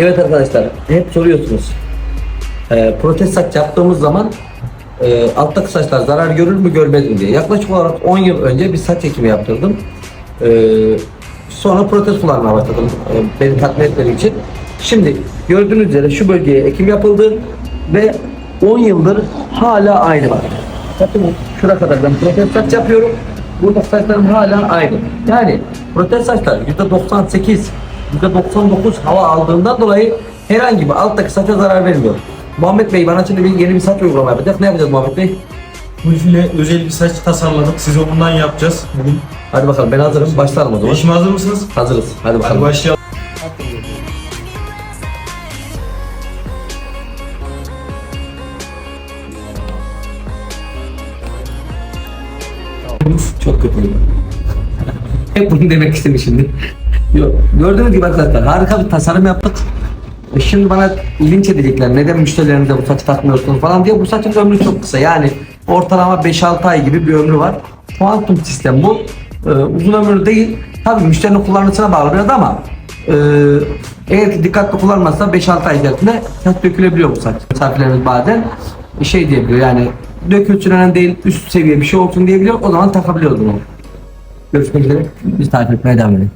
Evet arkadaşlar hep soruyorsunuz. Ee, protez saç yaptığımız zaman e, alttaki saçlar zarar görür mü görmez mi diye. Yaklaşık olarak 10 yıl önce bir saç ekimi yaptırdım. Ee, sonra protez kullanmaya başladım e, beni tatmin etmediği için. Şimdi gördüğünüz üzere şu bölgeye ekim yapıldı ve 10 yıldır hala aynı var. Bakın şuraya kadar ben protez saç yapıyorum. Burada saçlarım hala aynı. Yani protez saçlar %98, %99 hava aldığından dolayı herhangi bir alttaki saça zarar vermiyor. Muhammed Bey bana şimdi bir yeni bir saç uygulama yapacak. Ne yapacağız Muhammed Bey? Bu ile özel bir saç tasarladık. Size ondan yapacağız. Bugün Hadi bakalım ben hazırım. Başlayalım o zaman. değişime hazır mısınız? Hazırız. Hadi Hadi bakalım. başlayalım. Çok kötü. Hep bunu demek istedim şimdi. Yok. Gördüğünüz gibi arkadaşlar harika bir tasarım yaptık. E Şimdi bana linç edecekler. Neden müşterilerinize bu saçı takmıyorsunuz falan diye. Bu saçın ömrü çok kısa. Yani ortalama 5-6 ay gibi bir ömrü var. Kuantum sistem bu. Ee, uzun ömürlü değil. Tabii müşterinin kullanıcısına bağlı biraz ama e, eğer dikkatli kullanmazsa 5-6 ay içerisinde saç dökülebiliyor bu saç. Misafirlerimiz bazen şey diyebiliyor yani dökülsün önemli değil üst seviye bir şey olsun diyebiliyor. O zaman takabiliyoruz bunu. Görüşmek üzere. Biz takip etmeye devam edelim.